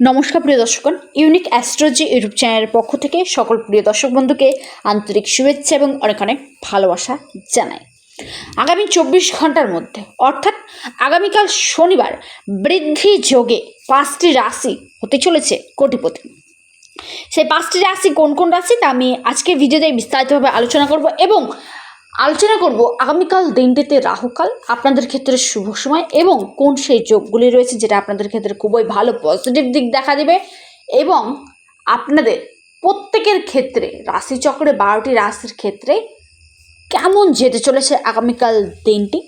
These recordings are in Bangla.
নমস্কার প্রিয় দর্শকগণ ইউনিক অ্যাস্ট্রোলজি ইউটিউব চ্যানেলের পক্ষ থেকে সকল প্রিয় দর্শক বন্ধুকে আন্তরিক শুভেচ্ছা এবং অনেক অনেক ভালোবাসা জানাই। আগামী চব্বিশ ঘণ্টার মধ্যে, অর্থাৎ আগামীকাল শনিবার, বৃদ্ধি যোগে পাঁচটি রাশি হতে চলেছে কোটিপতি। সেই পাঁচটি রাশি কোন কোন রাশি তা আমি আজকে ভিডিওতে বিস্তারিতভাবে আলোচনা করব এবং আলোচনা করব আগামীকাল দিনটিতে রাহুকাল। আপনাদের ক্ষেত্রে শুভ সময় এবং কোন সেই যোগগুলি রয়েছে যেটা আপনাদের ক্ষেত্রে খুবই ভালো পজিটিভ দিক দেখা দেবে এবং আপনাদের প্রত্যেকের ক্ষেত্রে রাশিচক্রে বারোটি রাশির ক্ষেত্রে কেমন যেতে চলেছে আগামীকাল দিনটি?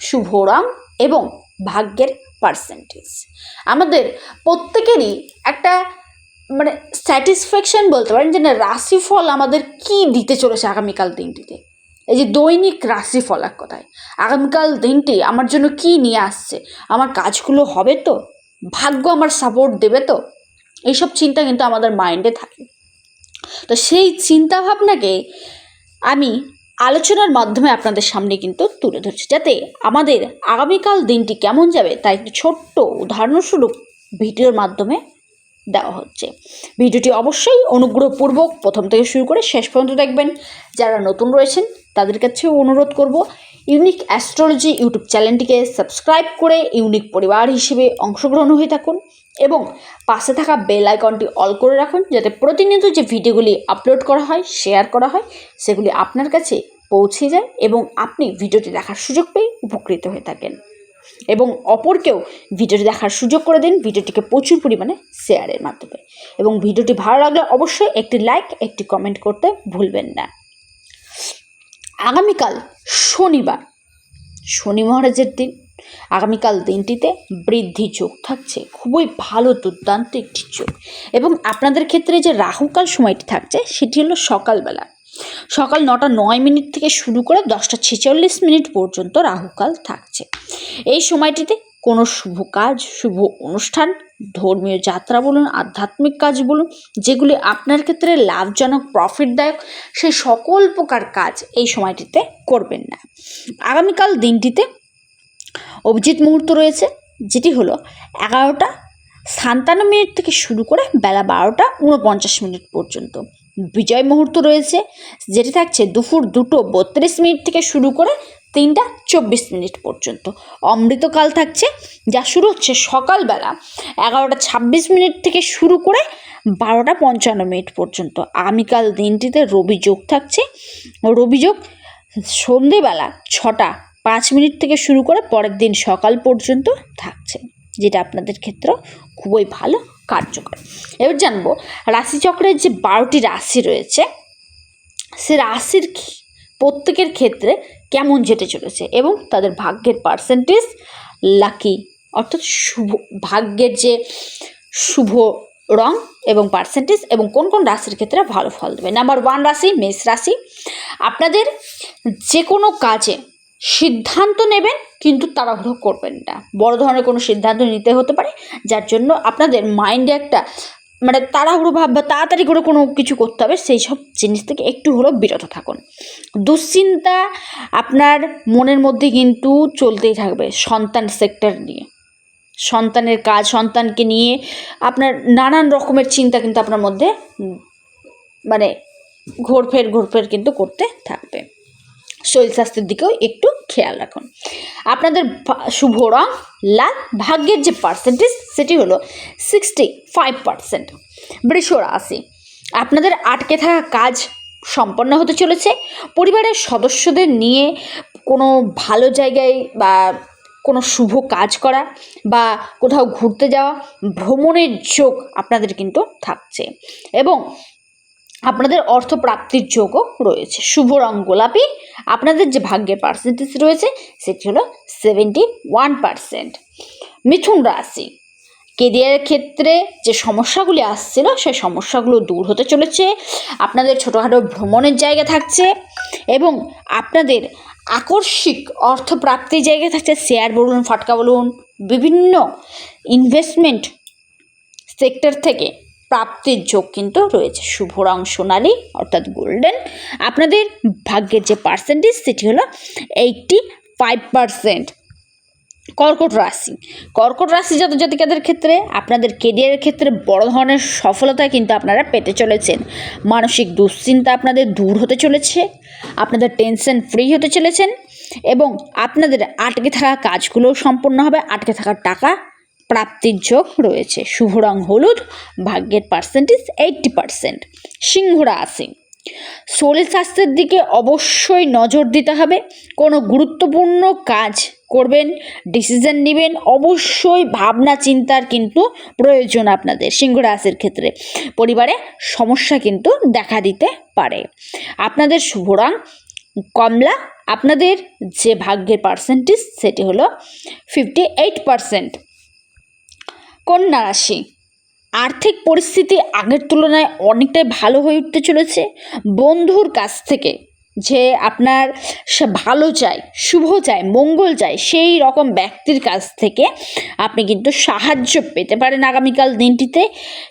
শুভ রং এবং ভাগ্যের পার্সেন্টেজ আমাদের প্রত্যেকেরই একটা মানে স্যাটিসফ্যাকশন বলতে পারেন যে না, রাশিফল আমাদের কি দিতে চলেছে আগামীকাল দিনটিতে? এই যে দৈনিক রাশিফল এক কথায়। আগামীকাল দিনটি আমার জন্য কি নিয়ে আসছে? আমার কাজগুলো হবে তো? ভাগ্য আমার সাপোর্ট দেবে তো? এইসব চিন্তা কিন্তু আমাদের মাইন্ডে থাকে। তো সেই চিন্তা ভাবনাকে আমি আলোচনার মাধ্যমে আপনাদের সামনে কিন্তু তুলে ধরছি। যাতে আমাদের আগামীকাল দিনটি কেমন যাবে তাই একটি ছোট্ট উদাহরণস্বরূপ ভিডিওর মাধ্যমে দেওয়া হচ্ছে। ভিডিওটি অবশ্যই অনুগ্রহপূর্বক প্রথম থেকে শুরু করে শেষ পর্যন্ত দেখবেন। যারা নতুন রয়েছেন, তাদের কাছেও অনুরোধ করব, ইউনিক অ্যাস্ট্রোলজি ইউটিউব চ্যানেলটিকে সাবস্ক্রাইব করে ইউনিক পরিবার হিসেবে অংশগ্রহণ হয়ে থাকুন এবং পাশে থাকা বেল আইকনটি অল করে রাখুন যাতে প্রতিনিয়ত যে ভিডিওগুলি আপলোড করা হয়, শেয়ার করা হয়, সেগুলি আপনার কাছে পৌঁছে যায় এবং আপনি ভিডিওটি দেখার সুযোগ পেয়ে উপকৃত হয়ে থাকেন। এবং অপরকেও ভিডিওটি দেখার সুযোগ করে দিন, ভিডিওটিকে প্রচুর পরিমাণে শেয়ারের মাধ্যমে। এবং ভিডিওটি ভালো লাগলে অবশ্যই একটি লাইক একটি কমেন্ট করতে ভুলবেন না। আগামীকাল শনিবার, শনি মহারাজের দিন। আগামীকাল দিনটিতে বৃদ্ধি যোগ থাকছে, খুবই ভালো, দুর্দান্ত একটি যোগ এবং আপনাদের ক্ষেত্রে যে রাহুকাল সময়টি থাকছে, সেটি হলো সকালবেলা। সকাল নটা নয় মিনিট থেকে শুরু করে দশটা ছেচল্লিশ মিনিট পর্যন্ত রাহুকাল থাকছে। এই সময়টিতে কোনো শুভ কাজ, শুভ অনুষ্ঠান, ধর্মীয় যাত্রা বলুন, আধ্যাত্মিক কাজ বলুন, যেগুলি আপনার ক্ষেত্রে লাভজনক প্রফিটদায়ক সেই সকল প্রকার কাজ এই সময়টিতে করবেন না। আগামীকাল দিনটিতে অভিজিৎ মুহূর্ত রয়েছে, যেটি হলো এগারোটা সাতান্ন মিনিট থেকে শুরু করে বেলা বারোটা উনপঞ্চাশ মিনিট পর্যন্ত। বিজয় মুহূর্ত রয়েছে, যেটি থাকছে দুপুর দুটো বত্রিশ মিনিট থেকে শুরু করে তিনটা চব্বিশ মিনিট পর্যন্ত। অমৃতকাল থাকছে, যা শুরু হচ্ছে সকালবেলা এগারোটা ছাব্বিশ মিনিট থেকে শুরু করে বারোটা পঞ্চান্ন মিনিট পর্যন্ত। আগামীকাল দিনটিতে রবি যোগ থাকছে। রবি যোগ সন্ধেবেলা ছটা পাঁচ মিনিট থেকে শুরু করে পরের দিন সকাল পর্যন্ত থাকছে, যেটা আপনাদের ক্ষেত্রে খুবই ভালো। কার্যকর। এবার জানব, রাশিচক্রের যে বারোটি রাশি রয়েছে, সে রাশির প্রত্যেকের ক্ষেত্রে কেমন যেতে চলেছে এবং তাদের ভাগ্যের পার্সেন্টেজ লাকি অর্থাৎ শুভ, ভাগ্যের যে শুভ রং এবং পার্সেন্টেজ এবং কোন কোন রাশির ক্ষেত্রে ভালো ফল দেবে। নাম্বার ওয়ান রাশি, মেষ রাশি। আপনাদের যে কোনো কাজে সিদ্ধান্ত নেবেন, কিন্তু তাড়াহুড়ো করবেন না। বড় ধরনের কোনো সিদ্ধান্ত নিতে হতে পারে, যার জন্য আপনাদের মাইন্ডে একটা মানে তাড়াহুড়ো ভাব বা তাড়াতাড়ি করে কোনো কিছু করতে হবে, সেই সব জিনিস থেকে একটু হলেও বিরত থাকুন। দুশ্চিন্তা আপনার মনের মধ্যে কিন্তু চলতেই থাকবে সন্তান সেক্টর নিয়ে। সন্তানের কাজ, সন্তানকে নিয়ে আপনার নানান রকমের চিন্তা কিন্তু আপনার মধ্যে মানে ঘোরফের ঘোরফের কিন্তু করতে থাকবে। শরীর স্বাস্থ্যের দিকেও একটু খেয়াল রাখুন। আপনাদের শুভ রং, লাল, ভাগ্যের যে পার্সেন্টেজ সেটি হলো সিক্সটি ফাইভ পার্সেন্ট বৃষ রাশি, আপনাদের আটকে থাকা কাজ সম্পন্ন হতে চলেছে। পরিবারের সদস্যদের নিয়ে কোনো ভালো জায়গায় বা কোনো শুভ কাজ করা বা কোথাও ঘুরতে যাওয়া, ভ্রমণের যোগ আপনাদের কিন্তু থাকছে। এবং আপনাদের অর্থপ্রাপ্তির যোগও রয়েছে। শুভ রং গোলাপি, আপনাদের যে ভাগ্যের পার্সেন্টেজ রয়েছে, সেটি হলো সেভেন্টি ওয়ান পার্সেন্ট মিথুন রাশি কেরিয়ারের ক্ষেত্রে যে সমস্যাগুলি আসছিল, সেই সমস্যাগুলো দূর হতে চলেছে, আপনাদের ছোটোখাটো ভ্রমণের জায়গা থাকছে এবং আপনাদের আকস্মিক অর্থপ্রাপ্তির জায়গা থাকছে শেয়ার বলুন, ফাটকা বলুন, বিভিন্ন ইনভেস্টমেন্ট সেক্টর থেকে প্রাপ্তির যোগ কিন্তু রয়েছে। শুভ রং সোনালি, অর্থাৎ গোল্ডেন আপনাদের ভাগ্যের যে পার্সেন্টেজ সেটি হলো এইটটি ফাইভ পার্সেন্ট কর্কট রাশি। কর্কট রাশি জাতক জাতিকাদের ক্ষেত্রে, আপনাদের কেরিয়ারের ক্ষেত্রে বড় ধরনের সফলতা কিন্তু আপনারা পেতে চলেছেন। মানসিক দুশ্চিন্তা আপনাদের দূর হতে চলেছে, আপনাদের টেনশন ফ্রি হতে চলেছেন এবং আপনাদের আটকে থাকা কাজগুলোও সম্পূর্ণ হবে, আটকে থাকা টাকা প্রাপ্তির যোগ রয়েছে। শুভ রং হলুদ, ভাগ্যের পার্সেন্টেজ এইট্টি পার্সেন্ট সিংহ রাশি, শরীর স্বাস্থ্যের দিকে অবশ্যই নজর দিতে হবে। কোনো গুরুত্বপূর্ণ কাজ করবেন ডিসিশন নেবেন, অবশ্যই ভাবনা চিন্তার কিন্তু প্রয়োজন আপনাদের সিংহ রাশির ক্ষেত্রে। পরিবারে সমস্যা কিন্তু দেখা দিতে পারে। আপনাদের শুভ রং কমলা, আপনাদের যে ভাগ্যের পার্সেন্টেজ সেটি হলো ফিফটি এইট পার্সেন্ট কন্যা রাশি। আর্থিক পরিস্থিতি আগের তুলনায় অনেকটাই ভালো হয়ে উঠতে চলেছে। বন্ধুর কাছ থেকে যে আপনার সে ভালো চায়, শুভ চায়, মঙ্গল চায়, সেই রকম ব্যক্তির কাছ থেকে আপনি কিন্তু সাহায্য পেতে পারেন আগামীকাল দিনটিতে।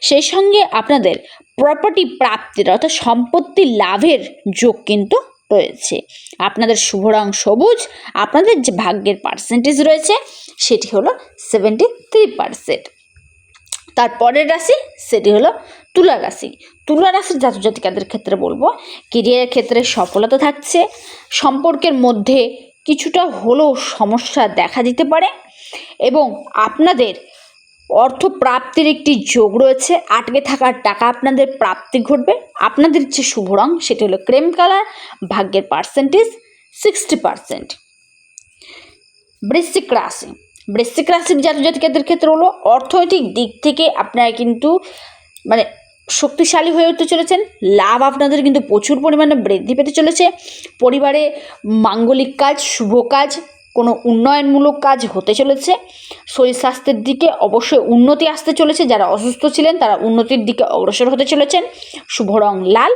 সেই সঙ্গে আপনাদের প্রপার্টি প্রাপ্তির অর্থাৎ সম্পত্তি লাভের যোগ কিন্তু রয়েছে। আপনাদের শুভ রং সবুজ, আপনাদের যে ভাগ্যের পার্সেন্টেজ রয়েছে, সেটি হলো সেভেন্টি থ্রি পার্সেন্ট তার পরের রাশি সেটি হলো তুলা রাশি। তুলা রাশির জাতক জাতিকাদের ক্ষেত্রে বলব কেরিয়ারের ক্ষেত্রে সফলতা থাকছে, সম্পর্কের মধ্যে কিছুটা হলেও সমস্যা দেখা দিতে পারে এবং আপনাদের অর্থ প্রাপ্তির একটি যোগ রয়েছে, আটকে থাকার টাকা আপনাদের প্রাপ্তি ঘটবে। আপনাদের যে শুভ রং সেটি হলো ক্রেম কালার ভাগ্যের পার্সেন্টেজ সিক্সটি পার্সেন্ট বৃশ্চিক রাশি বৃশ্চিক রাশির জাতক জাতিকাদের ক্ষেত্রে হলো অর্থনৈতিক দিক থেকে আপনারা কিন্তু মানে শক্তিশালী হয়ে উঠতে চলেছেন। লাভ আপনাদের কিন্তু প্রচুর পরিমাণে বৃদ্ধি পেতে চলেছে। পরিবারে মাঙ্গলিক কাজ, শুভ কাজ, কোনো উন্নয়নমূলক কাজ হতে চলেছে। শরীর স্বাস্থ্যের দিকে অবশ্যই উন্নতি আসতে চলেছে। যারা অসুস্থ ছিলেন, তারা উন্নতির দিকে অগ্রসর হতে চলেছেন। শুভ রং লাল,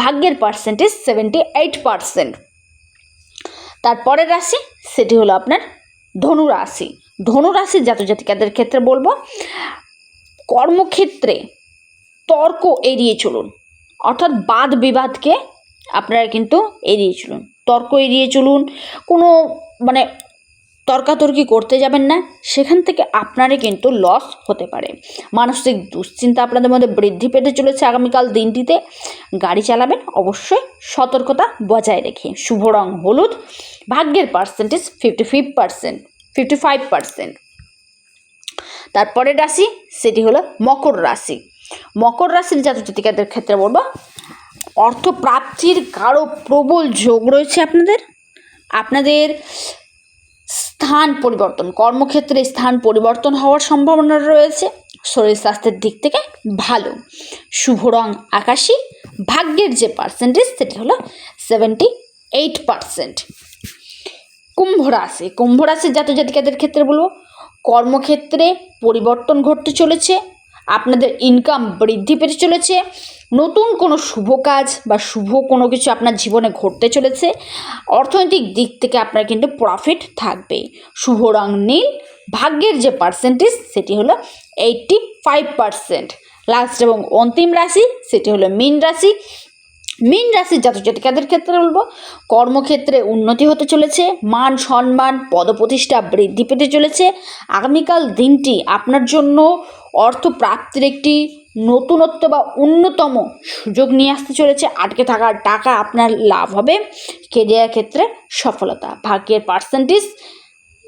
ভাগ্যের পার্সেন্টেজ সেভেন্টি এইট পার্সেন্ট তারপরের রাশি, সেটি হলো আপনার ধনু রাশি। ধনু রাশির জাতক জাতিকাদের ক্ষেত্রে বলব, কর্মক্ষেত্রে তর্ক এড়িয়ে চলুন। অর্থাৎ বাদ বিবাদকে আপনারা কিন্তু এড়িয়ে চলুন। তর্ক এড়িয়ে চলুন, কোনো মানে তর্কাতর্কি করতে যাবেন না, সেখান থেকে আপনারই কিন্তু লস হতে পারে। মানসিক দুশ্চিন্তা আপনাদের মধ্যে বৃদ্ধি পেতে চলেছে আগামীকাল দিনটিতে। গাড়ি চালাবেন, অবশ্যই সতর্কতা বজায় রেখে। শুভ রং হলুদ, ভাগ্যের percentage fifty five percent fifty five percent তারপরের রাশি, সেটি হলো মকর রাশি। মকর রাশির জাতক জাতিকাদের ক্ষেত্রে বলব অর্থ প্রাপ্তির গাঢ় প্রবল যোগ রয়েছে আপনাদের। আপনাদের স্থান পরিবর্তন, কর্মক্ষেত্রে স্থান পরিবর্তন হওয়ার সম্ভাবনা রয়েছে। শরীর স্বাস্থ্যের দিক থেকে ভালো। শুভ রং আকাশী। ভাগ্যের যে পার্সেন্টেজ সেটি হলো সেভেন্টি এইট পার্সেন্ট কুম্ভ রাশি কুম্ভ রাশির জাতক জাতিকাদের ক্ষেত্রে বলব, কর্মক্ষেত্রে পরিবর্তন ঘটতে চলেছে, আপনাদের ইনকাম বৃদ্ধি পেতে চলেছে, নতুন কোনো শুভ কাজ বা শুভ কোনো কিছু আপনার জীবনে ঘটতে চলেছে, অর্থনৈতিক দিক থেকে আপনার কিন্তু প্রফিট থাকবে। শুভ রং নীল, ভাগ্যের যে পার্সেন্টেজ সেটি হলো এইটটি ফাইভ পার্সেন্ট লাস্ট এবং অন্তিম রাশি, সেটি হলো মীন রাশি মীন রাশির জাতক জাতিকাদের ক্ষেত্রে বলব, কর্মক্ষেত্রে উন্নতি হতে চলেছে, মান সম্মান, পদপ্রতিষ্ঠা বৃদ্ধি পেতে চলেছে। আগামীকাল দিনটি আপনার জন্য অর্থ প্রাপ্তির একটি নতুনত্ব বা অন্যতম সুযোগ নিয়ে আসতে চলেছে। আটকে থাকার টাকা আপনার লাভ হবে। কেরিয়ার ক্ষেত্রে সফলতা। ভাগ্যের পার্সেন্টেজ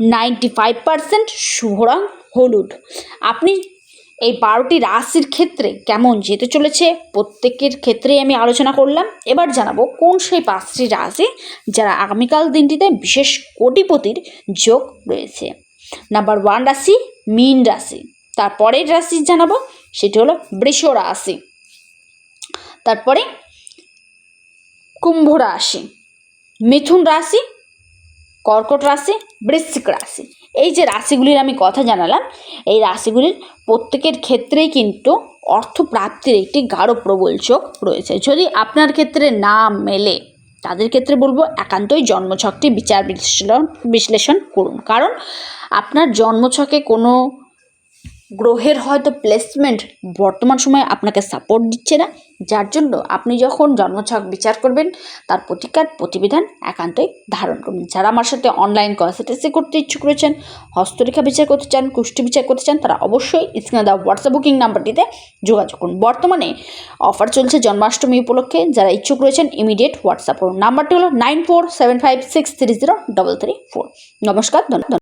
নাইনটি ফাইভ পার্সেন্ট শুভ রং হলুদ। আপনি এই বারোটি রাশির ক্ষেত্রে কেমন যেতে চলেছে? প্রত্যেকের ক্ষেত্রেই আমি আলোচনা করলাম। এবার জানাব কোন সেই পাঁচটি রাশি যারা আগামীকাল দিনটিতে বিশেষ কোটিপতির যোগ রয়েছে? নাম্বার ওয়ান রাশি, মীন রাশি। তারপরের রাশি জানাব, সেটি হলো বৃষ রাশি। তারপরে কুম্ভ রাশি, মিথুন রাশি, কর্কট রাশি, বৃশ্চিক রাশি। এই যে রাশিগুলির আমি কথা জানালাম, এই রাশিগুলির প্রত্যেকের ক্ষেত্রেই কিন্তু অর্থ প্রাপ্তির একটি গাঢ় প্রবল চোখ রয়েছে। যদি আপনার ক্ষেত্রে না মেলে, তাদের ক্ষেত্রে বলব একান্তই জন্মছকটি বিচার বিশ্লেষণ বিশ্লেষণ করুন। কারণ আপনার জন্মছকে কোনো গ্রহের হয়তো প্লেসমেন্ট বর্তমান সময়ে আপনাকে সাপোর্ট দিচ্ছে না। যার জন্য আপনি যখন জন্মছক বিচার করবেন, তার প্রতিকার, প্রতিবিধান একান্তই ধারণ করবেন। যারা আমার সাথে অনলাইন কনসালটেন্সি করতে ইচ্ছুক রয়েছেন, হস্তরেখা বিচার করতে চান, কুষ্টি বিচার করতে চান, তারা অবশ্যই স্ক্রিনে দেওয়া হোয়াটসঅ্যাপ বুকিং নাম্বারটিতে যোগাযোগ করুন। বর্তমানে অফার চলছে জন্মাষ্টমী উপলক্ষে। যারা ইচ্ছুক রয়েছেন ইমিডিয়েট হোয়াটসঅ্যাপ করুন। নাম্বারটি হলো nine four seven five six three zero double three four নমস্কার, ধন্যবাদ।